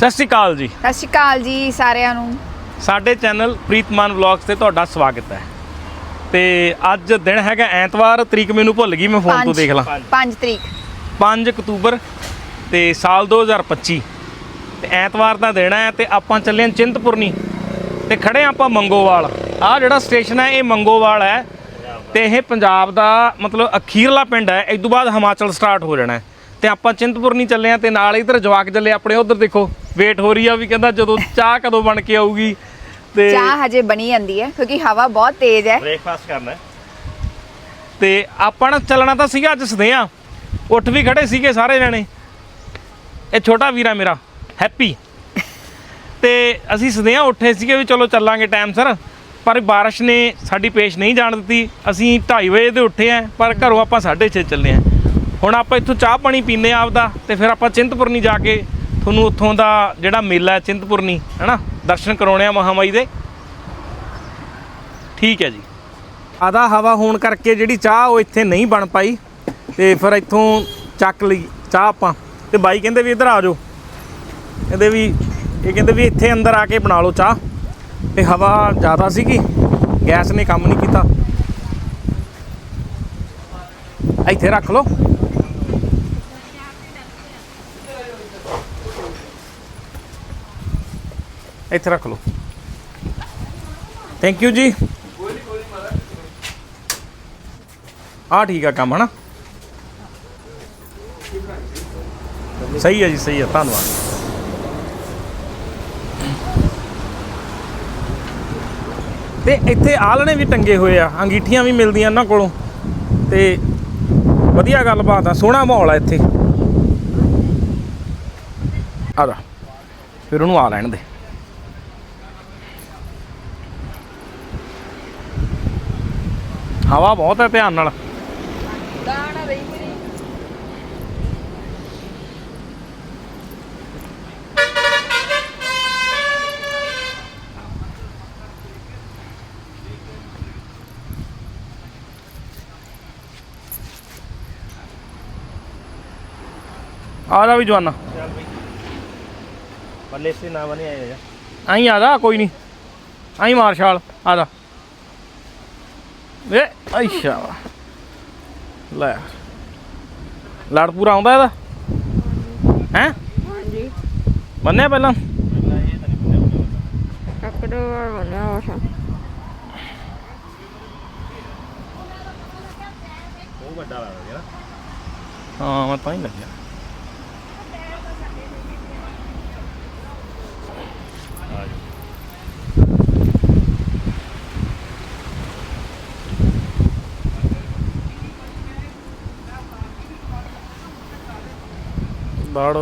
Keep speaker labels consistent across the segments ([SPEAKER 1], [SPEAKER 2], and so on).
[SPEAKER 1] ਸਤਿ ਸ਼੍ਰੀ ਅਕਾਲ ਜੀ।
[SPEAKER 2] ਸਤਿ ਸ਼੍ਰੀ ਅਕਾਲ ਜੀ ਸਾਰਿਆਂ ਨੂੰ।
[SPEAKER 1] ਸਾਡੇ ਚੈਨਲ ਪ੍ਰੀਤਮਾਨ ਵਲੌਗਸ ਤੇ ਤੁਹਾਡਾ ਸਵਾਗਤ ਹੈ। ਤੇ ਅੱਜ ਦਿਨ ਹੈਗਾ ਐਤਵਾਰ ਤਰੀਕ ਮੈਨੂੰ ਭੁੱਲ ਗਈ ਮੈਂ ਫੋਨ ਤੋਂ ਦੇਖ ਲਾਂ।
[SPEAKER 2] ਪੰਜ ਤਰੀਕ।
[SPEAKER 1] 5 ਅਕਤੂਬਰ ਤੇ ਸਾਲ 2025 ਤੇ ਐਤਵਾਰ ਦਾ ਦਿਨ ਹੈ ਤੇ ਆਪਾਂ ਚੱਲੇ ਹਾਂ ਚਿੰਤਪੁਰਨੀ। ਤੇ ਖੜੇ ਹਾਂ ਆਪਾਂ ਮੰਗੋਵਾਲ। ਆਹ ਜਿਹੜਾ ਸਟੇਸ਼ਨ ਹੈ ਇਹ ਮੰਗੋਵਾਲ ਹੈ। ਤੇ ਇਹ ਪੰਜਾਬ ਦਾ ਮਤਲਬ ਅਖੀਰਲਾ ਪਿੰਡ ਹੈ। ਇਸ ਤੋਂ ਬਾਅਦ ਹਿਮਾਚਲ ਸਟਾਰਟ ਹੋ ਜਾਣਾ ਤੇ ਆਪਾਂ ਚਿੰਤਪੁਰਨੀ ਚੱਲੇ ਹਾਂ ਤੇ ਨਾਲ ਇਧਰ ਜਵਾਕ ਚੱਲੇ ਆਪਣੇ ਉਧਰ ਦੇਖੋ। ਵੇਟ ਹੋ ਰਹੀ ਆ ਵੀ ਕਹਿੰਦਾ ਜਦੋਂ ਚਾਹ ਕਦੋਂ ਬਣ ਕੇ ਆਊਗੀ ਤੇ
[SPEAKER 2] ਚਾਹ ਹਜੇ ਬਣੀ ਜਾਂਦੀ ਹੈ ਕਿਉਂਕਿ ਹਵਾ ਬਹੁਤ ਤੇਜ਼ ਹੈ।
[SPEAKER 1] ਬ੍ਰੇਕਫਾਸਟ ਕਰਨਾ ਤੇ ਆਪਾਂ ਨਾ ਚੱਲਣਾ ਤਾਂ ਸੀਗਾ ਅੱਜ ਸਦਿਆਂ। ਉੱਠ ਵੀ ਖੜੇ ਸੀਗੇ ਸਾਰੇ ਜਣੇ। ਇਹ ਛੋਟਾ ਵੀਰਾ ਮੇਰਾ ਹੈਪੀ। ਤੇ ਅਸੀਂ ਸਦਿਆਂ ਉੱਠੇ ਸੀਗੇ ਵੀ ਚਲੋ ਚੱਲਾਂਗੇ ਟਾਈਮ ਸਰ ਪਰ ਬਾਰਿਸ਼ ਨੇ ਸਾਡੀ ਪੇਸ਼ ਨਹੀਂ ਜਾਣ ਦਿੱਤੀ। ਅਸੀਂ 2:30 ਵਜੇ ਦੇ ਉੱਠੇ ਆਂ ਪਰ ਘਰੋਂ ਆਪਾਂ 6:30 ਚੱਲੇ ਆਂ ਹੁਣ ਆਪਾਂ ਇੱਥੋਂ ਚਾਹ ਪਾਣੀ ਪੀਨੇ ਆਪਦਾ ਤੇ ਫਿਰ ਆਪਾਂ ਚਿੰਤਪੁਰਨੀ ਜਾ ਕੇ ਤੁਹਾਨੂੰ ਉੱਥੋਂ ਦਾ ਜਿਹੜਾ ਮੇਲਾ ਹੈ ਚਿੰਤਪੁਰਨੀ, ਹੈਨਾ? ਦਰਸ਼ਨ ਕਰਾਉਣੇ ਆ ਮਹਾਮਾਈ ਦੇ। ਠੀਕ ਹੈ ਜੀ। ਆਦਾ ਹਵਾ ਹੋਣ ਕਰਕੇ ਜਿਹੜੀ ਚਾਹ ਉਹ ਇੱਥੇ ਨਹੀਂ ਬਣ ਪਾਈ, ਤੇ ਫਿਰ ਇੱਥੋਂ ਚੱਕ ਲਈ ਚਾਹ ਆਪਾਂ। ਤੇ ਬਾਈ ਕਹਿੰਦੇ ਵੀ ਇੱਧਰ ਆ ਜਾਓ। ਕਹਿੰਦੇ ਵੀ, ਇਹ ਕਹਿੰਦੇ ਵੀ ਇੱਥੇ ਅੰਦਰ ਆ ਕੇ ਬਣਾ ਲਓ ਚਾਹ। ਤੇ ਹਵਾ ਜ਼ਿਆਦਾ ਸੀਗੀ, ਗੈਸ ਨੇ ਕੰਮ ਨਹੀਂ ਕੀਤਾ। ਇੱਥੇ ਰੱਖ ਲਓ। ਇੱਥੇ ਰੱਖ ਲਓ। ਥੈਂਕ ਯੂ ਜੀ। ਆ ਠੀਕ ਆ ਕੰਮ, ਹਨਾ? ਸਹੀ ਹੈ ਜੀ, ਸਹੀ ਹੈ ਧੰਨਵਾਦ। ਤੇ ਇੱਥੇ ਆਲਣੇ ਵੀ ਟੰਗੇ ਹੋਏ ਆ, ਅੰਗੀਠੀਆਂ ਵੀ ਮਿਲਦੀਆਂ ਇਹਨਾਂ ਕੋਲੋਂ। ਤੇ ਵਧੀਆ ਗੱਲਬਾਤ ਆ, ਸੋਹਣਾ ਮਾਹੌਲ ਆ ਇੱਥੇ। ਆ ਜਾ, ਫਿਰ ਉਹਨੂੰ ਆ ਲੈਣ ਦੇ। ਹਵਾ ਬਹੁਤ ਹੈ ਧਿਆਨ ਨਾਲ।
[SPEAKER 2] ਦਾਣਾ ਰਹੀ ਮੇਰੀ।
[SPEAKER 1] ਆ ਜਾ ਵੀ ਜਵਾਨਾ।
[SPEAKER 3] ਬੱਲੇ ਸੇ ਨਾ ਬਣੇ ਆਏ ਜਾ
[SPEAKER 1] ਆਈ ਆ ਜਾ ਕੋਈ ਨਹੀਂ। ਆਈ ਮਾਰਸ਼ਾਲ ਆ ਜਾ। ਏ ਅੱਛਾ ਲੈ। ਲੜ ਪੂਰਾ ਆਉਂਦਾ ਇਹਦਾ? ਹੈ?
[SPEAKER 2] ਹਾਂਜੀ।
[SPEAKER 1] ਬੰਨਿਆ ਪਹਿਲਾਂ?
[SPEAKER 2] ਕੱਕੜੋ ਬਣਿਆ ਹੋਇਆ
[SPEAKER 3] ਉਹ ਵੱਡਾ ਲੱਗਦਾ ਨਾ
[SPEAKER 1] ਹਾਂ ਮੈਂ ਤਾਂ ਹੀ ਲੱਗਿਆ। ਲੜ।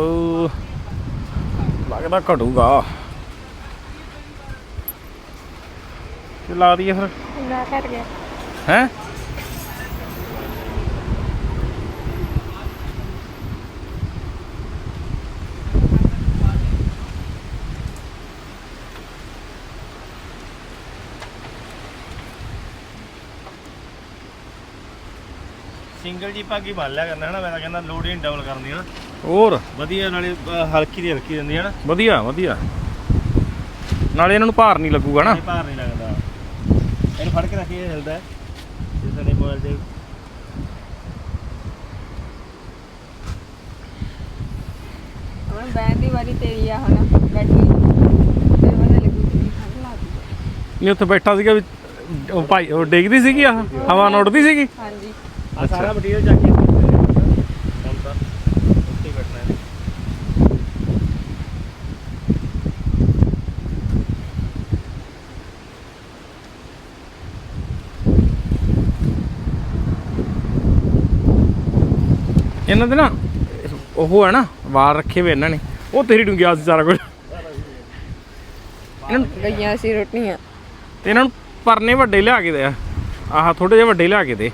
[SPEAKER 1] ਲੱਗਦਾ ਘਟੂਗਾ। ਕਿ ਲਾ ਦਈਏ ਫਿਰ?
[SPEAKER 2] ਨਾ ਕਰ ਗਿਆ।
[SPEAKER 1] ਹੈ?
[SPEAKER 3] ਸਿੰਗਲ ਜੀ ਭਾਗੀ ਮੰਨ ਲਿਆ ਕਰਨਾ ਹਨਾ ਮੈਂ ਤਾਂ ਕਹਿੰਦਾ ਲੋਡ ਹੀ ਡਬਲ ਕਰਨੀ ਹਨਾ।
[SPEAKER 1] ਹੋਰ?
[SPEAKER 3] ਵਧੀਆ ਨਾਲੇ ਹਲਕੀ ਦੀ ਹਲਕੀ ਦਿੰਦੀ ਹਨਾ।
[SPEAKER 1] ਵਧੀਆ ਵਧੀਆ। ਨਾਲੇ ਇਹਨਾਂ ਨੂੰ ਭਾਰ ਨਹੀਂ ਲੱਗੂਗਾ ਨਾ।
[SPEAKER 3] ਇਹ ਭਾਰ ਨਹੀਂ ਲੱਗਦਾ। ਇਹਨੂੰ ਫੜ ਕੇ ਰੱਖੀ ਇਹ ਹਿਲਦਾ ਹੈ। ਨੇ ਮੋਬਾਈਲ ਤੇ।
[SPEAKER 2] ਹੁਣ ਬੈਨ ਦੀ ਵਾਰੀ ਤੇਰੀ ਆ ਹੁਣ ਬੈਠੀ। ਫਿਰ ਪਤਾ ਲੱਗੂ ਕਿ ਠੰਡ ਲੱਗਦੀ
[SPEAKER 1] ਨਹੀਂ ਉੱਥੇ ਬੈਠਾ ਸੀਗਾ ਵੀ ਉਹ ਭਾਈ ਉਹ ਡੇਗਦੀ ਸੀਗੀ ਆਹ ਹਵਾ ਨਾਲ ਉੱਡਦੀ ਸੀਗੀ?
[SPEAKER 2] ਹਾਂਜੀ।
[SPEAKER 3] ਆ ਸਾਰਾ ਮਟੀਰੀਅਲ ਚੱਕ ਕੇ ਹੁਣ ਤਾਂ ਉੱਥੇ ਹੀ ਬੈਠਣਾ ਹੈ।
[SPEAKER 1] ਇਹਨਾਂ ਦੇ ਨਾ ਉਹ ਹੈ ਨਾ ਵਾਰ ਰੱਖੇ ਹੋਏ ਇਹਨਾਂ ਨੇ। ਉਹ ਤੇਰੀ ਡੁੰਗਿਆ ਸੀ ਸਾਰਾ ਕੁਝ। ਇਹਨਾਂ ਨੂੰ
[SPEAKER 2] ਗਈਆਂ ਸੀ ਰੋਟੀਆਂ।
[SPEAKER 1] ਤੇ ਇਹਨਾਂ ਨੂੰ ਪਰਨੇ ਵੱਡੇ ਲਿਆ ਕੇ ਦੇ ਆਹ ਥੋੜੇ ਜਿਹੇ ਵੱਡੇ ਲਿਆ ਕੇ ਦੇ।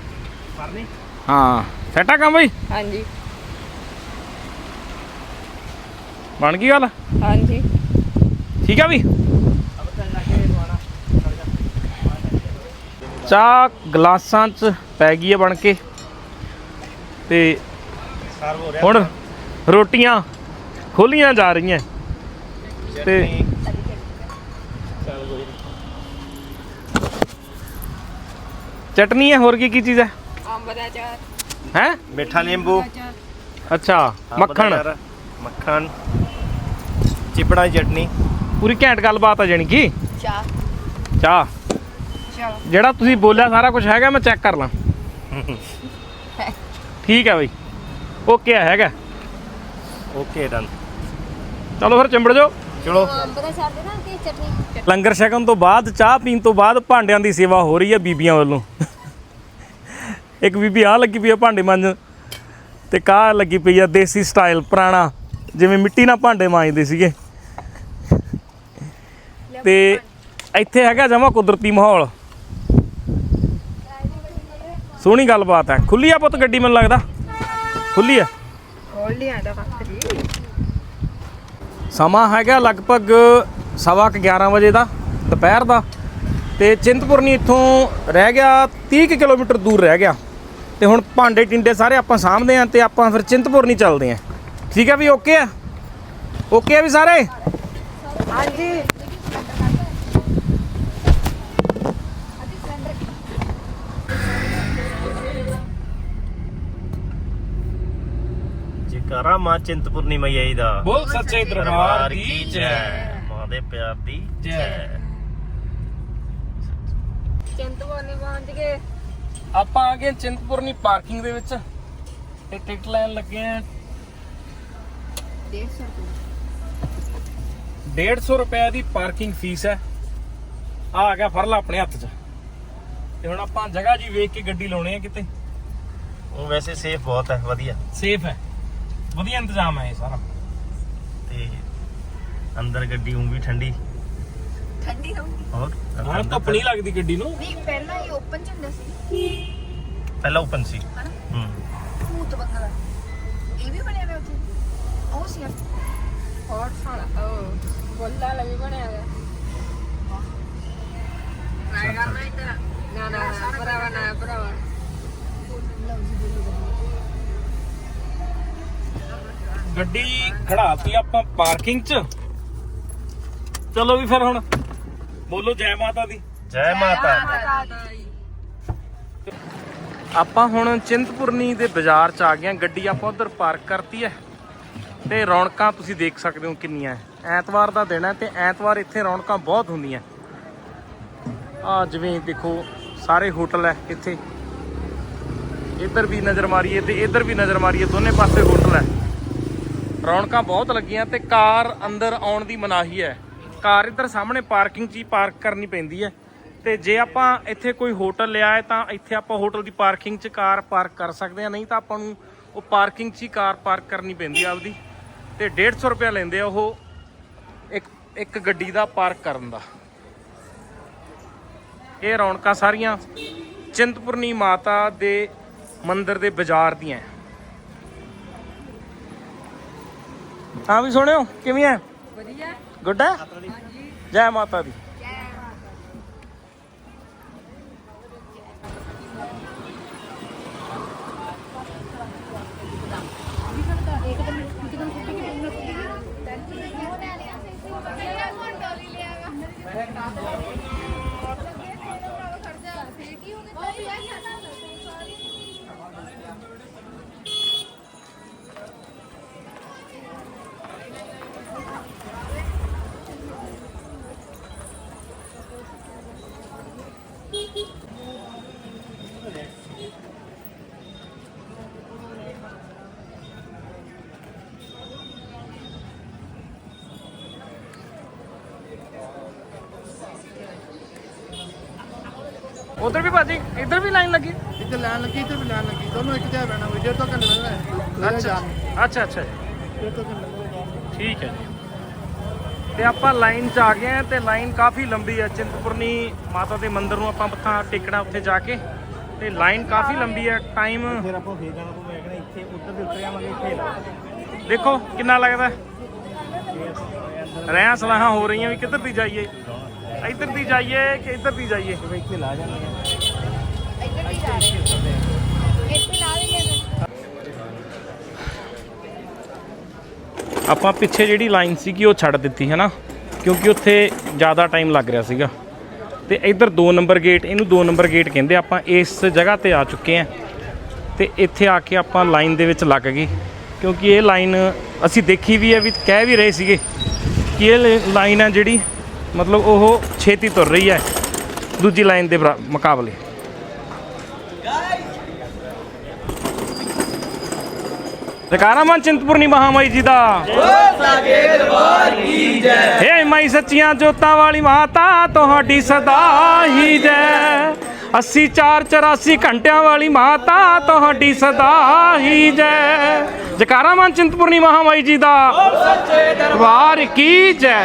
[SPEAKER 3] ਪਰਨੀ?
[SPEAKER 1] ਹਾਂ। ਸੈਟ ਆ ਕੰਮ ਬਈ?
[SPEAKER 2] ਹਾਂਜੀ।
[SPEAKER 1] ਬਣ ਗਈ ਗੱਲ?
[SPEAKER 2] ਹਾਂਜੀ।
[SPEAKER 1] ਠੀਕ ਆ ਵੀ? ਚਾਹ ਗਲਾਸਾਂ 'ਚ ਪੈ ਗਈ ਹੈ ਬਣ ਕੇ। ਤੇ
[SPEAKER 3] ਸਰਵ ਹੋ ਰਿਹਾ
[SPEAKER 1] ਹੁਣ ਰੋਟੀਆਂ ਖੋਲੀਆਂ ਜਾ ਰਹੀਆਂ। ਤੇ। ਚਟਨੀ ਹੈ ਹੋਰ ਕੀ ਕੀ ਚੀਜ਼ ਹੈ
[SPEAKER 2] ਅੰਬ ਦਾ ਚਾਰ
[SPEAKER 1] ਹੈ?
[SPEAKER 3] ਮਿੱਠਾ ਨਿੰਬੂ।
[SPEAKER 1] ਅੱਛਾ ਮੱਖਣ।
[SPEAKER 3] ਮੱਖਣ ਚਿਪੜਾ ਦੀ ਚਟਨੀ।
[SPEAKER 1] ਪੂਰੀ ਘੈਂਟ ਗੱਲਬਾਤ ਆ ਜਾਣੀ ਕੀ?
[SPEAKER 2] ਚਾਹ।
[SPEAKER 1] ਚਾਹ।
[SPEAKER 2] ਚਲੋ
[SPEAKER 1] ਜਿਹੜਾ ਤੁਸੀਂ ਬੋਲਿਆ ਸਾਰਾ ਕੁਝ ਹੈਗਾ ਮੈਂ ਚੈੱਕ ਕਰ ਲਾਂ। ਠੀਕ ਹੈ ਬਈ। ਓਕੇ ਹੈਗਾ।
[SPEAKER 3] ਓਕੇ ਡਨ
[SPEAKER 1] ਚਲੋ ਫਿਰ ਚਿੰਬੜ ਜਾਓ।
[SPEAKER 3] ਚਲੋ।
[SPEAKER 1] ਲੰਗਰ ਛਕਣ ਤੋਂ ਬਾਅਦ ਚਾਹ ਪੀਣ ਤੋਂ ਬਾਅਦ ਭਾਂਡਿਆਂ ਦੀ ਸੇਵਾ ਹੋ ਰਹੀ ਹੈ ਬੀਬੀਆਂ ਵੱਲੋਂ। ਇੱਕ ਬੀਬੀ ਆ ਲੱਗੀ ਪਈ ਆ ਭਾਂਡੇ ਮਾਂਜਣ ਤੇ ਕਾਹ ਲੱਗੀ ਪਈ ਆ ਦੇਸੀ ਸਟਾਈਲ ਪੁਰਾਣਾ ਜਿਵੇਂ ਮਿੱਟੀ ਨਾਲ ਭਾਂਡੇ ਮਾਂਜਦੇ ਸੀਗੇ। ਤੇ ਇੱਥੇ ਹੈਗਾ ਜਮਾ ਕੁਦਰਤੀ ਮਾਹੌਲ। ਸੋਹਣੀ ਗੱਲਬਾਤ ਹੈ। ਖੁੱਲੀ ਆ ਪੁੱਤ ਗੱਡੀ ਮੈਨੂੰ ਲੱਗਦਾ? ਖੁੱਲੀ ਆ?
[SPEAKER 2] ਖੋਲ ਲਿਆ ਦਾ
[SPEAKER 1] ਸਮਾਂ ਹੈਗਾ ਲਗਭਗ ਸਵਾ ਕੁ 11 ਵਜੇ ਦਾ ਦੁਪਹਿਰ ਦਾ। ਤੇ ਚਿੰਤਪੁਰਨੀ ਇੱਥੋਂ ਰਹਿ ਗਿਆ 30 ਕੁ ਕਿਲੋਮੀਟਰ ਦੂਰ ਰਹਿ ਗਿਆ। ਤੇ ਹੁਣ ਭਾਂਡੇ ਟਿੰਡੇ ਸਾਰੇ ਆਪਾਂ ਸਾਂਭਦੇ ਆਂ ਤੇ ਆਪਾਂ ਫਿਰ ਚਿੰਤਪੁਰਨੀ ਚੱਲਦੇ ਆਂ। ਠੀਕ ਹੈ ਵੀ ਓਕੇ ਆ? ਓਕੇ ਆ ਵੀ ਸਾਰੇ?
[SPEAKER 2] ਹਾਂਜੀ।
[SPEAKER 3] ਜੈਕਾਰਾ ਮਾਂ ਚਿੰਤਪੁਰਨੀ ਮਈਆਈ ਦਾ।
[SPEAKER 1] ਬੋਲ ਸੱਚੇ ਦਰਬਾਰ ਦੀ ਜੈ।
[SPEAKER 3] ਮਾਂ ਦੇ ਪਿਆਰ ਦੀ
[SPEAKER 1] ਜੈ।
[SPEAKER 2] ਚਿੰਤਪੁਰਨੀ ਪਹੁੰਚ ਗਏ।
[SPEAKER 1] ਆਪਾਂ ਆ ਗਏ ਚਿੰਤਪੁਰਨੀ ਪਾਰਕਿੰਗ ਦੇ ਵਿੱਚ ਤੇ ਟਿਕਟ ਲੈਣ ਲੱਗੇ ਆਂ। 150 ਰੁਪਏ। ਦੀ ਪਾਰਕਿੰਗ ਫੀਸ ਹੈ। ਆ ਆ ਗਿਆ ਫੜ ਲਾ ਆਪਣੇ ਹੱਥ 'ਚ। ਤੇ ਹੁਣ ਆਪਾਂ ਜਗ੍ਹਾ ਜੀ ਵੇਖ ਕੇ ਗੱਡੀ ਲਾਉਣੀ ਆ ਕਿਤੇ।
[SPEAKER 3] ਉਹ ਵੈਸੇ ਸੇਫ ਬਹੁਤ ਹੈ ਵਧੀਆ।
[SPEAKER 1] ਸੇਫ ਹੈ। ਵਧੀਆ ਇੰਤਜ਼ਾਮ ਹੈ ਇਹ ਸਾਰਾ।
[SPEAKER 3] ਤੇ ਅੰਦਰ ਗੱਡੀ ਉਂ ਵੀ ਠੰਡੀ।
[SPEAKER 2] ਠੰਡੀ ਰਹੂਗੀ
[SPEAKER 3] ਹੋਰ?
[SPEAKER 1] ਹਾਂ ਧੁੱਪ ਨਹੀਂ ਲੱਗਦੀ ਗੱਡੀ ਨੂੰ।
[SPEAKER 2] ਨਹੀਂ ਪਹਿਲਾਂ ਹੀ ਓਪਨ ਚ ਹੁੰਦਾ ਸੀ।
[SPEAKER 3] ਪਹਿਲਾਂ ਓਪਨ ਸੀ। ਹੂੰ।
[SPEAKER 2] ਭੂਤ ਬੰਗਾ ਦਾ ਇਹ ਵੀ ਬਣਿਆ ਹੋਇਆ ਉੱਥੇ। ਉਹ ਸੀ ਹੌਟ ਸਾਲਾ ਉਹ ਗੋਲਾ ਲਈ ਬਣਿਆ ਹੋਇਆ। ਟਰਾਈ ਕਰਨਾ ਇਧਰ ਨਾ ਨਾ ਨਾ ਭਰਾਵਾ ਨਾ ਭਰਾਵਾ।
[SPEAKER 1] ਗੱਡੀ ਖੜਾਤੀ ਆਪਾਂ ਪਾਰਕਿੰਗ 'ਚ। ਚਲੋ ਵੀ ਫਿਰ ਹੁਣ। ਬੋਲੋ ਜੈ ਮਾਤਾ ਦੀ।
[SPEAKER 3] ਜੈ ਮਾਤਾ
[SPEAKER 1] ਆਪਾਂ ਹੁਣ ਚਿੰਤਪੁਰਨੀ ਦੇ ਬਾਜ਼ਾਰ 'ਚ ਆ ਗਏ ਹਾਂ। ਗੱਡੀ ਆਪਾਂ ਉਧਰ ਪਾਰਕ ਕਰਤੀ ਹੈ ਤੇ ਰੌਣਕਾਂ ਤੁਸੀਂ ਦੇਖ ਸਕਦੇ ਹੋ ਕਿੰਨੀਆਂ। ਐਤਵਾਰ ਦਾ ਦਿਨ ਹੈ ਤੇ ਐਤਵਾਰ ਇੱਥੇ ਰੌਣਕਾਂ ਬਹੁਤ ਹੁੰਦੀਆਂ ਆ ਜਿਵੇਂ ਦੇਖੋ ਸਾਰੇ ਹੋਟਲ ਹੈ ਇੱਥੇ। ਇੱਧਰ ਵੀ ਨਜ਼ਰ ਮਾਰੀਏ ਤੇ ਇੱਧਰ ਵੀ ਨਜ਼ਰ ਮਾਰੀਏ ਦੋਨੇ ਪਾਸੇ ਹੋਟਲ ਹੈ। ਰੌਣਕਾਂ ਬਹੁਤ ਲੱਗੀਆਂ ਤੇ ਕਾਰ ਅੰਦਰ ਆਉਣ ਦੀ ਮਨਾਹੀ ਹੈ। ਕਾਰ ਇੱਧਰ ਸਾਹਮਣੇ ਪਾਰਕਿੰਗ 'ਚ ਹੀ ਪਾਰਕ ਕਰਨੀ ਪੈਂਦੀ ਹੈ। ਤੇ ਜੇ ਆਪਾਂ ਇੱਥੇ ਕੋਈ ਹੋਟਲ ਲਿਆ ਹੈ ਤਾਂ ਇੱਥੇ ਆਪਾਂ ਹੋਟਲ ਦੀ ਪਾਰਕਿੰਗ 'ਚ ਕਾਰ ਪਾਰਕ ਕਰ ਸਕਦੇ ਆ ਨਹੀਂ ਤਾਂ ਆਪਾਂ ਨੂੰ ਉਹ ਪਾਰਕਿੰਗ 'ਚ ਹੀ ਕਾਰ ਪਾਰਕ ਕਰਨੀ ਪੈਂਦੀ ਆ ਆਪਦੀ। ਤੇ 150 ਰੁਪਏ ਲੈਂਦੇ ਆ ਉਹ ਇੱਕ ਇੱਕ ਗੱਡੀ ਦਾ ਪਾਰਕ ਕਰਨ ਦਾ। ਇਹ ਰੌਣਕਾਂ ਸਾਰੀਆਂ ਚਿੰਤਪੁਰਨੀ ਮਾਤਾ ਦੇ ਮੰਦਿਰ ਦੇ ਬਾਜ਼ਾਰ ਦੀਆਂ ਹੈ। ਹਾਂ ਵੀ ਸੁਣਿਓ, ਕਿਵੇਂ ਹੈ?
[SPEAKER 2] ਵਧੀਆ।
[SPEAKER 1] ਗੁੱਡ ਜੈ ਮਾਤਾ ਦੀ। ਉਧਰ ਵੀ ਭਾਜੀ ਇੱਧਰ ਵੀ ਲਾਈਨ ਲੱਗੀ?
[SPEAKER 4] ਇੱਥੇ ਲੈਣ ਲੱਗੀ ਤੇ ਵੀ ਲੈਣ ਲੱਗੀ। ਦੋਨੋਂ ਇੱਕ ਜਗ੍ਹਾ ਬੈਣਾ ਹੋਵੇ ਡੇਢ ਤੋਂ ਘੰਟੇ ਲੱਗਣਾ ਹੈ।
[SPEAKER 1] ਅੱਛਾ ਅੱਛਾ ਅੱਛਾ ਜੀ।
[SPEAKER 4] ਡੇਢ ਤੋਂ ਘੰਟੇ ਲੱਗਣਾ
[SPEAKER 1] ਠੀਕ ਹੈ ਜੀ। ਤੇ ਆਪਾਂ ਲਾਈਨ 'ਚ ਆ ਗਏ ਆ ਤੇ ਲਾਈਨ ਕਾਫੀ ਲੰਬੀ ਹੈ। ਚਿੰਤਪੁਰਨੀ ਮਾਤਾ ਦੇ ਮੰਦਿਰ ਨੂੰ ਆਪਾਂ ਮੱਥਾ ਟੇਕਣਾ ਉੱਥੇ ਜਾ ਕੇ। ਤੇ ਲਾਈਨ ਕਾਫੀ ਲੰਬੀ ਹੈ ਟਾਈਮ
[SPEAKER 3] ਫਿਰ ਆਪਾਂ ਫੇਰ ਜਾਣਾ ਪਊਗਾ ਕਹਿੰਦਾ ਇੱਥੇ ਉੱਧਰ ਦੇ ਉੱਤਰ ਜਾਵਾਂਗੇ ਇੱਥੇ ਲਾ
[SPEAKER 1] ਦੇਖੋ ਕਿੰਨਾ ਲੱਗਦਾ। ਰਹਿ ਸਲਾਹਾਂ ਹੋ ਰਹੀਆਂ ਵੀ ਕਿੱਧਰ ਦੀ ਜਾਈਏ। ਇੱਧਰ ਦੀ ਜਾਈਏ ਕਿ ਇੱਧਰ ਦੀ ਜਾਈਏ?
[SPEAKER 3] ਇੱਥੇ ਲਾ ਜਾਵਾਂਗੇ
[SPEAKER 2] ਇੱਧਰ ਵੀ ਜਾ ਇੱਥੇ ਲਾ ਦੇ
[SPEAKER 1] ਆਪਾਂ ਪਿੱਛੇ ਜਿਹੜੀ ਲਾਈਨ ਸੀਗੀ ਉਹ ਛੱਡ ਦਿੱਤੀ ਹੈ ਨਾ ਕਿਉਂਕਿ ਉੱਥੇ ਜ਼ਿਆਦਾ ਟਾਈਮ ਲੱਗ ਰਿਹਾ ਸੀਗਾ। ਤੇ ਇੱਧਰ 2 ਨੰਬਰ ਗੇਟ ਇਹਨੂੰ 2 ਨੰਬਰ ਗੇਟ ਕਹਿੰਦੇ ਆਪਾਂ ਇਸ ਜਗ੍ਹਾ ਤੇ ਆ ਚੁੱਕੇ ਆ। ਤੇ ਇੱਥੇ ਆ ਕੇ ਆਪਾਂ ਲਾਈਨ ਦੇ ਵਿੱਚ ਲੱਗ ਗਏ। ਕਿਉਂਕਿ ਇਹ ਲਾਈਨ ਅਸੀਂ ਦੇਖੀ ਵੀ ਹੈ ਵੀ ਕਹਿ ਵੀ ਰਹੇ ਸੀਗੇ ਕਿ ਇਹ ਲਾਈਨ ਹੈ ਜਿਹੜੀ ਮਤਲਬ ਉਹ ਛੇਤੀ ਤੁਰ ਰਹੀ ਹੈ ਦੂਜੀ ਲਾਈਨ ਦੇ ਮੁਕਾਬਲੇ। ਜਕਾਰਾ ਮਨ ਚਿੰਤਪੁਰਨੀ ਮਹਾਮਾਈ ਜੀ ਦਾ। ਹੇ ਮਾਈ ਸੱਚੀਆਂ ਜੋਤਾਂ ਵਾਲੀ ਮਾਤਾ, ਤੁਹਾਡੀ ਸਦਾ ਹੀ ਜੈ। 80 4 84 ਘੰਟਿਆਂ ਵਾਲੀ ਮਾਤਾ, ਤੁਹਾਡੀ ਸਦਾ ਹੀ ਜੈ। ਜਕਾਰਾ ਮਨ ਚਿੰਤਪੁਰਨੀ ਮਹਾਮਾਈ ਜੀ ਦਾ। ਦਰਬਾਰ ਕੀ ਜੈ।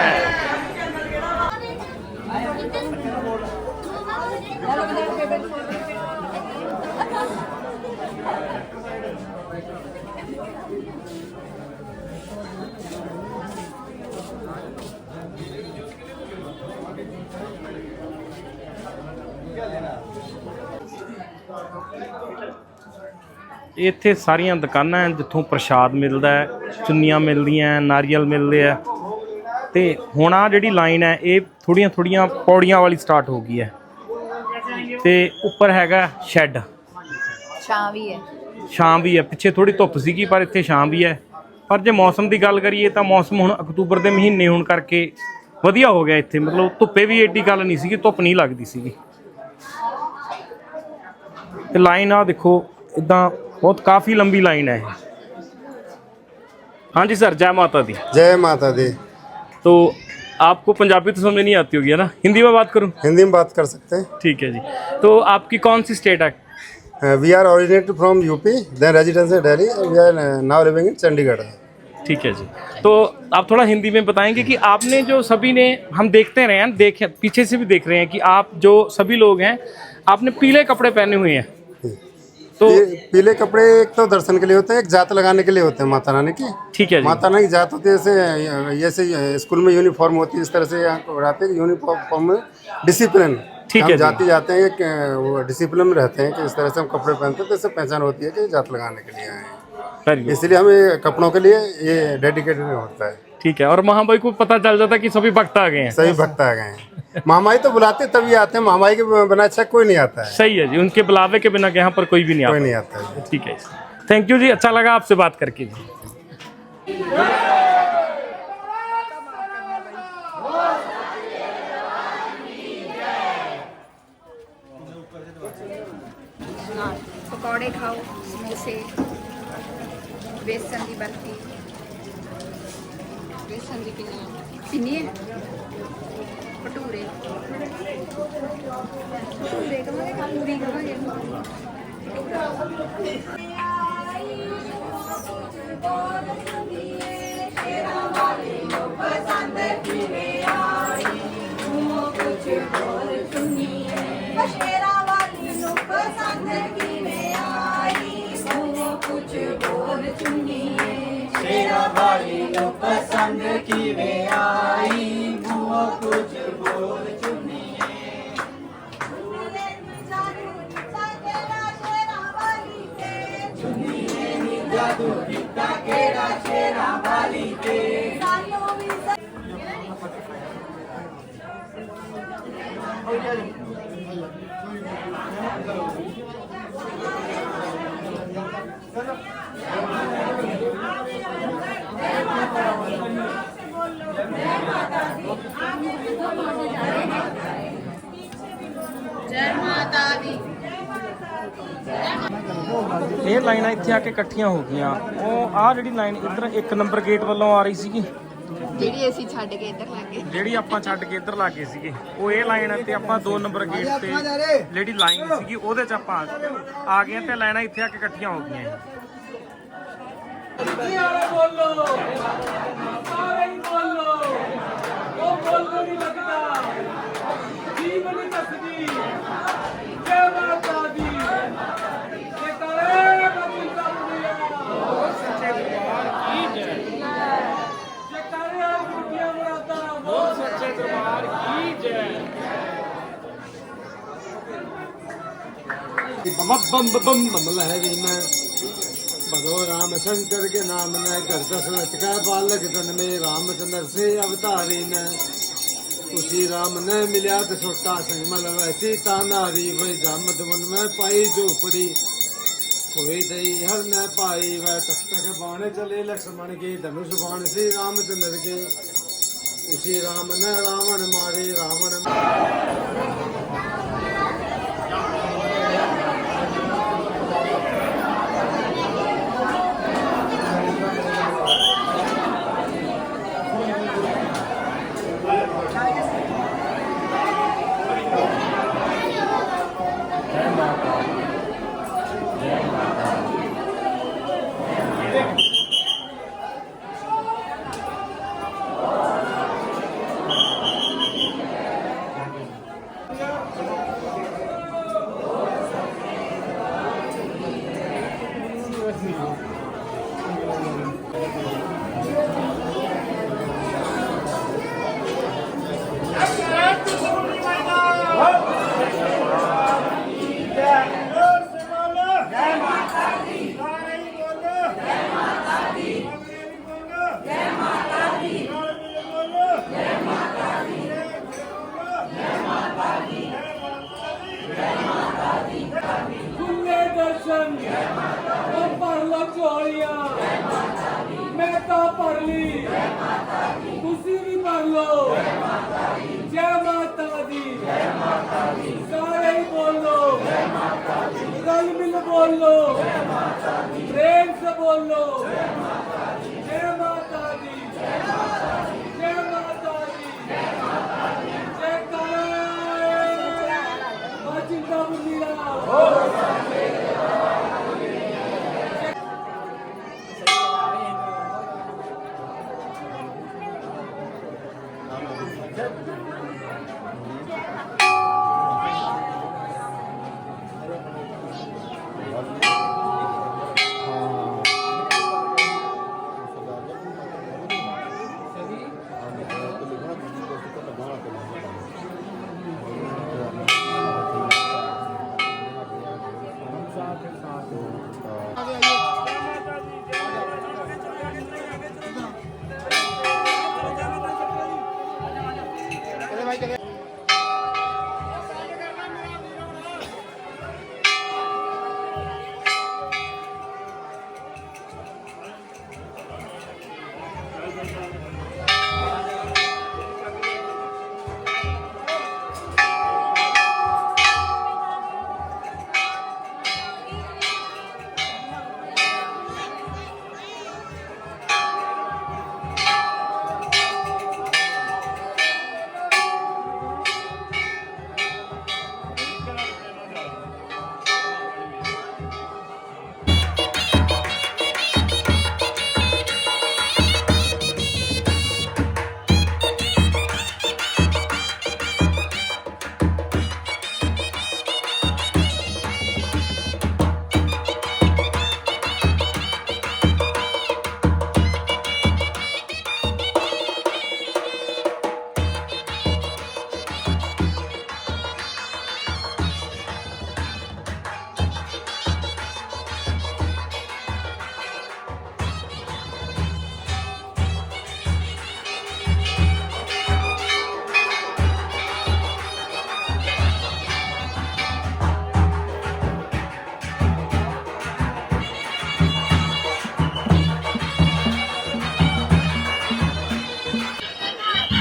[SPEAKER 1] ਇੱਥੇ ਸਾਰੀਆਂ ਦੁਕਾਨਾਂ ਜਿੱਥੋਂ ਪ੍ਰਸ਼ਾਦ ਮਿਲਦਾ ਹੈ ਚੁੰਨੀਆਂ ਮਿਲਦੀਆਂ ਨਾਰੀਅਲ ਮਿਲਦੇ ਆ ਤੇ ਹੁਣ ਆ ਜਿਹੜੀ ਲਾਈਨ ਹੈ ਇਹ ਥੋੜੀਆਂ ਥੋੜੀਆਂ ਪੌੜੀਆਂ ਵਾਲੀ ਸਟਾਰਟ ਹੋ ਗਈ ਹੈ ਤੇ ਉੱਪਰ ਹੈਗਾ ਸ਼ੈੱਡ।
[SPEAKER 2] ਛਾਂ ਵੀ ਹੈ
[SPEAKER 1] ਸ਼ਾਮ ਵੀ ਹੈ ਪਿੱਛੇ ਥੋੜੀ ਧੁੱਪ ਸੀਗੀ ਪਰ ਇੱਥੇ ਸ਼ਾਮ ਵੀ ਹੈ ਪਰ ਜੇ ਮੌਸਮ ਦੀ ਗੱਲ ਕਰੀਏ ਤਾਂ ਮੌਸਮ ਹੁਣ ਅਕਤੂਬਰ ਦੇ ਮਹੀਨੇ ਹੋਣ ਕਰਕੇ ਵਧੀਆ ਹੋ ਗਿਆ ਇੱਥੇ। ਮਤਲਬ ਧੁੱਪੇ ਵੀ ਏਡੀ ਗੱਲ ਨਹੀਂ ਸੀਗੀ ਧੁੱਪ ਨਹੀਂ ਲੱਗਦੀ ਸੀਗੀ। ਤੇ ਲਾਈਨ ਆ ਦੇਖੋ ਇਦਾਂ बहुत काफ़ी लंबी लाइन है। हाँ जी सर जय माता दी।
[SPEAKER 5] जय माता दी।
[SPEAKER 1] तो आपको पंजाबी तो समझ नहीं आती होगी है ना? हिंदी में बात करूँ?
[SPEAKER 5] हिंदी में बात कर सकते हैं।
[SPEAKER 1] ठीक है जी। तो आपकी कौन सी स्टेट है?
[SPEAKER 5] We are originate from UP then residence in we are now living in Chandigarh
[SPEAKER 1] ठीक है जी। तो आप थोड़ा हिंदी में बताएँगे कि आपने जो सभी ने हम देखते रहे हैं देखे पीछे से भी देख रहे हैं कि आप जो सभी लोग हैं आपने पीले कपड़े पहने हुए हैं। तो
[SPEAKER 5] पीले कपड़े एक तो दर्शन के लिए होते हैं एक जात लगाने के लिए होते हैं माता रानी की।
[SPEAKER 1] ठीक है
[SPEAKER 5] माता रानी की जात होती है जैसे जैसे स्कूल में यूनिफॉर्म होती है इस तरह से यहाँ को हैं यूनिफॉर्म में डिसिप्लिन।
[SPEAKER 1] ठीक है।
[SPEAKER 5] जाति जाते हैं कि वो डिसिप्लिन में रहते हैं कि इस तरह से हम कपड़े पहनते हैं तो इससे पहचान होती है कि जात लगाने के लिए आए हैं। इसलिए हमें कपड़ों के लिए ये डेडिकेटेड होता है।
[SPEAKER 1] ठीक है और महाबाई को पता चल जाता है कि सभी भक्त आ गए हैं।
[SPEAKER 5] सभी भक्त आ गए हैं। मामाई तो बुलाते तभी आते हैं मामाई के बिना अच्छा कोई नहीं आता है।
[SPEAKER 1] सही है जी उनके बुलावे के बिना यहाँ पर कोई भी नहीं
[SPEAKER 5] कोई
[SPEAKER 1] आता।
[SPEAKER 5] नहीं आता है।
[SPEAKER 1] ठीक है थैंक यू जी अच्छा लगा आपसे बात करके जी।
[SPEAKER 2] पकौड़े खाओ समोसे बेसन की बर्फ़ी बेसन की पिन्नी है? ਭਟੂਰੇ। ਭਟੂਰੇ ਕਹਾਂਗੇ ਪੂਰੀ ਕਹਾਂਗੇ
[SPEAKER 6] ਸ਼ੇਰਾਂ ਵਾਲੀ ਨੂੰ ਪਸੰਦ ਕਿਵੇਂ ਆਈ ਉਹ ਕੁਝ ਬੋਲ ਚੁੰਨੀਏ ਸ਼ੇਰਾ ਵਾਲੀ ਨੂੰ ਪਸੰਦ ਕਿਵੇਂ ਆਈ?
[SPEAKER 1] ਇਹ ਲਾਈਨਾਂ ਇੱਥੇ ਆ ਕੇ ਇਕੱਠੀਆਂ ਹੋ ਗਈਆਂ। ਉਹ ਆ ਜਿਹੜੀ ਲਾਈਨ ਇੱਧਰ ਇੱਕ ਨੰਬਰ ਗੇਟ ਵੱਲੋਂ ਆ ਰਹੀ ਸੀਗੀ
[SPEAKER 2] ਜਿਹੜੀ ਅਸੀਂ ਛੱਡ ਕੇ ਇੱਧਰ ਲੱਗੇ।
[SPEAKER 1] ਜਿਹੜੀ ਆਪਾਂ ਛੱਡ ਕੇ ਇੱਧਰ ਲੱਗੇ ਸੀਗੇ ਉਹ ਇਹ ਲਾਈਨ ਤੇ ਆਪਾਂ 2 ਨੰਬਰ ਗੇਟ ਤੇ ਜਿਹੜੀ ਲਾਈਨ ਸੀਗੀ ਉਹਦੇ ਚ ਆਪਾਂ ਆ ਗਏ। ਤੇ ਲਾਈਨਾਂ ਇੱਥੇ ਆ ਕੇ ਇਕੱਠੀਆਂ ਹੋ ਗਈਆਂ। ਦਰਬਾਰ ਕੀ ਜੈ
[SPEAKER 7] बम बम बम बम लहरी में भगो राम शंकर के नाम ने कर दशरथ का बालक जन में रामचंद्र से अवतारी ने उसी राम ने मिला छोटा सिंगमल वह सीता नारी वही जामद वन में पाई झोपड़ी कोई दई हर न पाई वह तक तक बाण चले लक्ष्मण के धनुष बाण श्री रामचंद्र के ਰਾਮਚੰਦਰ ਕੇ ਉਸੀ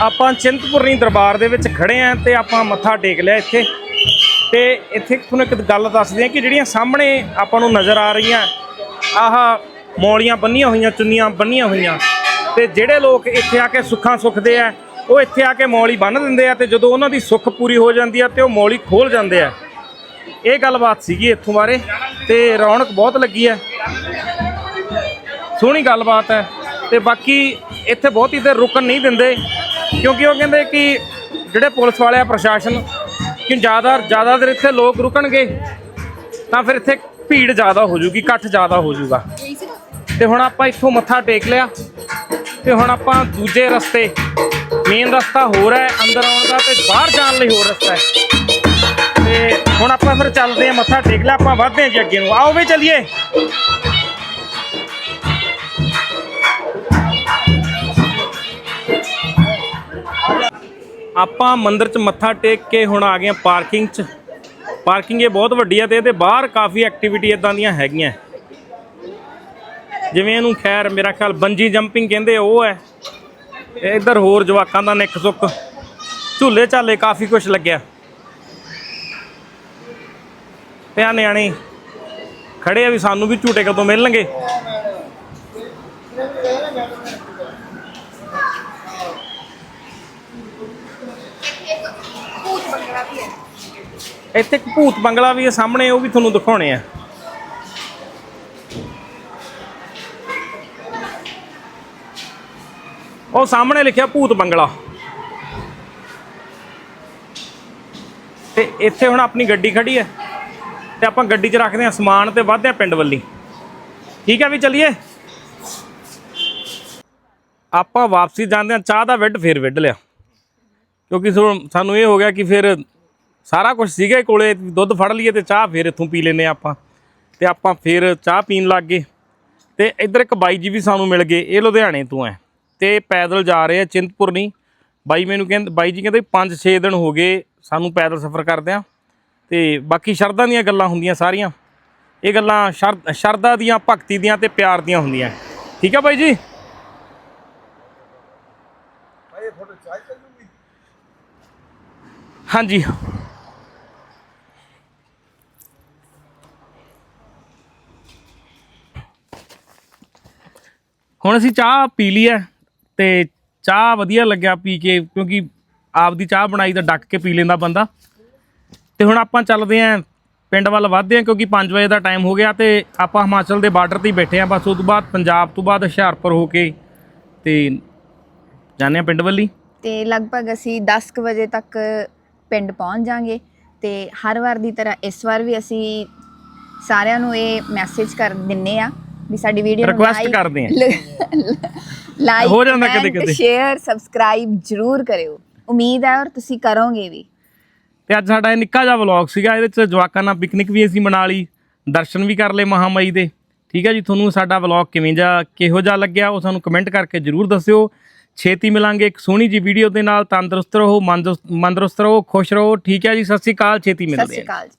[SPEAKER 1] ਆਪਾਂ ਚਿੰਤਪੁਰਨੀ ਦਰਬਾਰ ਦੇ ਵਿੱਚ ਖੜੇ ਆਂ ਤੇ ਆਪਾਂ ਮੱਥਾ ਟੇਕ ਲਿਆ ਇੱਥੇ। ਤੇ ਇੱਥੇ ਤੁਹਾਨੂੰ ਇੱਕ ਗੱਲ ਦੱਸਦੇ ਆ ਕਿ ਜਿਹੜੀਆਂ ਸਾਹਮਣੇ ਆਪਾਂ ਨੂੰ ਨਜ਼ਰ ਆ ਰਹੀਆਂ, ਆਹ ਮੌਲੀਆਂ ਬੰਨੀਆਂ ਹੋਈਆਂ, ਚੁੰਨੀਆਂ ਬੰਨੀਆਂ ਹੋਈਆਂ। ਤੇ ਜਿਹੜੇ ਲੋਕ ਇੱਥੇ ਆ ਕੇ ਸੁੱਖਾਂ ਸੁੱਖਦੇ ਆ, ਉਹ ਇੱਥੇ ਆ ਕੇ ਮੌਲੀ ਬੰਨ੍ਹ ਦਿੰਦੇ ਆ ਤੇ ਜਦੋਂ ਉਹਨਾਂ ਦੀ ਸੁੱਖ ਪੂਰੀ ਹੋ ਜਾਂਦੀ ਆ ਤੇ ਉਹ ਮੌਲੀ ਖੋਲ ਜਾਂਦੇ ਆ। ਇਹ ਗੱਲਬਾਤ ਸੀਗੀ ਇੱਥੋਂ ਬਾਰੇ ਤੇ ਰੌਣਕ ਬਹੁਤ ਲੱਗੀ ਹੈ ਸੋਹਣੀ ਗੱਲਬਾਤ ਹੈ ਤੇ ਬਾਕੀ ਇੱਥੇ ਬਹੁਤੀ ਦੇਰ ਰੁਕਣ ਨਹੀਂ ਦਿੰਦੇ। ਕਿਉਂਕਿ ਉਹ ਕਹਿੰਦੇ ਕਿ ਜਿਹੜੇ ਪੁਲਿਸ ਵਾਲੇ ਆ ਪ੍ਰਸ਼ਾਸਨ, ਕਿ ਜ਼ਿਆਦਾ ਜ਼ਿਆਦਾਤਰ ਇੱਥੇ ਲੋਕ ਰੁਕਣਗੇ, ਤਾਂ ਫਿਰ ਇੱਥੇ ਭੀੜ ਜ਼ਿਆਦਾ ਹੋ ਜੂਗੀ, ਇਕੱਠ ਜ਼ਿਆਦਾ ਹੋ ਜੂਗਾ। ਤੇ ਹੁਣ ਆਪਾਂ ਇੱਥੋਂ ਮੱਥਾ ਟੇਕ ਲਿਆ, ਤੇ ਹੁਣ ਆਪਾਂ ਦੂਜੇ ਰਸਤੇ ਮੇਨ ਰਸਤਾ ਹੋਰ ਹੈ, ਅੰਦਰ ਆਉਣ ਦਾ ਤੇ ਬਾਹਰ ਜਾਣ ਲਈ ਹੋਰ ਰਸਤਾ ਹੈ। ਤੇ ਹੁਣ ਆਪਾਂ ਫਿਰ ਚੱਲਦੇ ਆ ਮੱਥਾ ਟੇਕ ਲਿਆ, ਆਪਾਂ ਵੱਧਦੇ ਹਾਂ ਜੀ ਅੱਗੇ ਨੂੰ। ਆਓ ਵੀ ਚੱਲੀਏ। ਆਪਾਂ ਮੰਦਿਰ 'ਚ ਮੱਥਾ ਟੇਕ ਕੇ ਹੁਣ ਆ ਗਏ ਹਾਂ ਪਾਰਕਿੰਗ 'ਚ। ਪਾਰਕਿੰਗ ਇਹ ਬਹੁਤ ਵੱਡੀ ਆ ਤੇ ਇਹਦੇ ਬਾਹਰ ਕਾਫੀ ਐਕਟੀਵਿਟੀ ਇਦਾਂ ਦੀਆਂ ਹੈਗੀਆਂ। ਜਿਵੇਂ ਇਹਨੂੰ ਖੈਰ ਮੇਰਾ ਖਿਆਲ ਬੰਜੀ ਜੰਪਿੰਗ ਕਹਿੰਦੇ ਉਹ ਹੈ। ਇੱਧਰ ਹੋਰ ਜਵਾਕਾਂ ਦਾ ਨਿੱਕ ਸੁੱਕ ਝੂਲੇ ਝਾਲੇ ਕਾਫੀ ਕੁਝ ਲੱਗਿਆ। ਤੇ ਆ ਨਿਆਣੇ ਖੜੇ ਆ ਵੀ ਸਾਨੂੰ ਵੀ ਝੂਟੇ ਕਦੋਂ ਮਿਲਣਗੇ
[SPEAKER 2] ਭੂਤ ਬੰਗਲਾ ਵੀ ਹੈ
[SPEAKER 1] ਇੱਥੇ ਇੱਕ ਭੂਤ ਬੰਗਲਾ ਵੀ ਹੈ ਸਾਹਮਣੇ, ਉਹ ਵੀ ਤੁਹਾਨੂੰ ਦਿਖਾਉਣੇ ਆ। ਉਹ ਸਾਹਮਣੇ ਲਿਖਿਆ ਭੂਤ ਬੰਗਲਾ। ਤੇ ਇੱਥੇ ਹੁਣ ਆਪਣੀ ਗੱਡੀ ਖੜੀ ਹੈ, ਤੇ ਆਪਾਂ ਗੱਡੀ 'ਚ ਰੱਖਦੇ ਹਾਂ ਸਮਾਨ ਤੇ ਵੱਧਦੇ ਹਾਂ ਪਿੰਡ ਵੱਲੀ। ਠੀਕ ਹੈ ਵੀ ਚੱਲੀਏ? ਆਪਾਂ ਵਾਪਸੀ ਜਾਂਦੇ ਹਾਂ, ਚਾਹ ਦਾ ਵਿੱਡ ਫੇਰ ਵਿੱਢ ਲਿਆ। ਕਿਉਂਕਿ ਸੋ- ਸਾਨੂੰ ਇਹ ਹੋ ਗਿਆ ਕਿ ਫਿਰ ਸਾਰਾ ਕੁਝ ਸੀਗਾ ਹੀ ਕੋਲੇ, ਦੁੱਧ ਫੜ ਲਈਏ ਤੇ ਚਾਹ ਫਿਰ ਇੱਥੋਂ ਪੀ ਲੈਨੇ ਆਪਾਂ। ਤੇ ਆਪਾਂ ਫਿਰ ਚਾਹ ਪੀਣ ਲੱਗ ਗਏ। ਤੇ ਇੱਧਰ ਇੱਕ ਬਾਈ ਜੀ ਵੀ ਸਾਨੂੰ ਮਿਲ ਗਏ, ਇਹ ਲੁਧਿਆਣੇ ਤੋਂ ਹੈ। ਤੇ ਪੈਦਲ ਜਾ ਰਹੇ ਆ ਚਿੰਤਪੁਰਨੀ। ਬਾਈ ਮੈਨੂੰ ਕਹਿੰਦੇ, ਬਾਈ ਜੀ ਕਹਿੰਦੇ 5-6 ਦਿਨ ਹੋ ਗਏ ਸਾਨੂੰ ਪੈਦਲ ਸਫ਼ਰ ਕਰਦੇ ਕਰਦਿਆਂ। ਤੇ ਬਾਕੀ ਸ਼ਰਧਾ ਦੀਆਂ ਗੱਲਾਂ ਹੁੰਦੀਆਂ ਸਾਰੀਆਂ। ਇਹ ਗੱਲਾਂ ਸ਼ਰ- ਸ਼ਰਧਾ ਦੀਆਂ, ਭਗਤੀ ਦੀਆਂ ਤੇ ਪਿਆਰ ਦੀਆਂ ਹੁੰਦੀਆਂ। ਠੀਕ ਆ ਬਾਈ ਜੀ? ਹਾਂਜੀ। ਹੁਣ ਅਸੀਂ ਚਾਹ ਪੀ ਲਈ ਹੈ ਤੇ ਚਾਹ ਵਧੀਆ ਲੱਗਿਆ ਪੀ ਕੇ, ਕਿਉਂਕਿ ਆਪਦੀ ਚਾਹ ਬਣਾਈ ਤਾਂ ਡੱਕ ਕੇ ਪੀ ਲੈਂਦਾ ਬੰਦਾ। ਤੇ ਹੁਣ ਆਪਾਂ ਚੱਲਦੇ ਆਂ ਪਿੰਡ ਵੱਲ ਵੱਧਦੇ ਆਂ ਕਿਉਂਕਿ 5 ਵਜੇ ਦਾ ਟਾਈਮ ਹੋ ਗਿਆ ਤੇ ਆਪਾਂ ਹਿਮਾਚਲ ਦੇ ਬਾਰਡਰ ਤੇ ਹੀ ਬੈਠੇ ਆਂ ਬਸ ਉਸ ਤੋਂ ਬਾਅਦ ਪੰਜਾਬ ਤੋਂ ਬਾਅਦ ਹੁਸ਼ਿਆਰਪੁਰ ਹੋ ਕੇ ਤੇ ਜਾਂਦੇ ਆਂ ਪਿੰਡ ਵੱਲੀ
[SPEAKER 2] ਤੇ ਲਗਭਗ ਅਸੀਂ 10 ਕੁ ਵਜੇ ਤੱਕ ਪਿੰਡ ਪਹੁੰਚ ਜਾਾਂਗੇ ਤੇ ਹਰ ਵਾਰ ਦੀ ਤਰ੍ਹਾਂ ਇਸ ਵਾਰ ਵੀ ਅਸੀਂ ਸਾਰਿਆਂ ਨੂੰ ਇਹ ਮੈਸੇਜ ਕਰ ਦਿੰਨੇ ਆ ਵੀ ਸਾਡੀ ਵੀਡੀਓ ਨੂੰ
[SPEAKER 1] Request ਕਰਦੇ
[SPEAKER 2] ਲਾਈਕ
[SPEAKER 1] ਹੋ ਜਾਂਦਾ ਕਦੇ-ਕਦੇ।
[SPEAKER 2] ਸ਼ੇਅਰ ਸਬਸਕ੍ਰਾਈਬ ਜਰੂਰ ਕਰਿਓ। ਉਮੀਦ ਹੈ ਔਰ ਤੁਸੀਂ ਕਰੋਗੇ ਵੀ।
[SPEAKER 1] ਤੇ ਅੱਜ ਸਾਡਾ ਇਹ ਨਿੱਕਾ ਜਿਹਾ ਵਲੌਗ ਸੀਗਾ ਇਹਦੇ ਚ ਜਵਾਕਾਂ ਨਾਲ ਪਿਕਨਿਕ ਵੀ ਅਸੀਂ ਮਨਾ ਲਈ ਦਰਸ਼ਨ ਵੀ ਕਰ ਲਏ ਮਹਾਮਾਈ ਦੇ। ਠੀਕ ਹੈ ਜੀ ਤੁਹਾਨੂੰ ਸਾਡਾ ਵਲੌਗ ਕਿਵੇਂ ਜਾ ਕਿਹੋ ਜਿਹਾ ਲੱਗਿਆ ਉਹ ਸਾਨੂੰ ਕਮੈਂਟ ਕਰਕੇ ਜਰੂਰ ਦੱਸਿਓ। ਛੇਤੀ ਮਿਲਾਂਗੇ ਇੱਕ ਸੋਹਣੀ ਜੀ ਵੀਡੀਓ ਦੇ ਨਾਲ। ਤੰਦਰੁਸਤ ਰਹੋ ਮਨਦਰੁਸਤ ਰਹੋ ਖੁਸ਼ ਰਹੋ। ਠੀਕ ਹੈ ਜੀ ਸਤਿ ਸ਼੍ਰੀ ਅਕਾਲ ਛੇਤੀ
[SPEAKER 2] ਸਤਿ
[SPEAKER 1] ਮਿਲਦੇ
[SPEAKER 2] ਸ਼੍ਰੀ
[SPEAKER 1] ਹਾਂ
[SPEAKER 2] ਅਕਾਲ ਜੀ।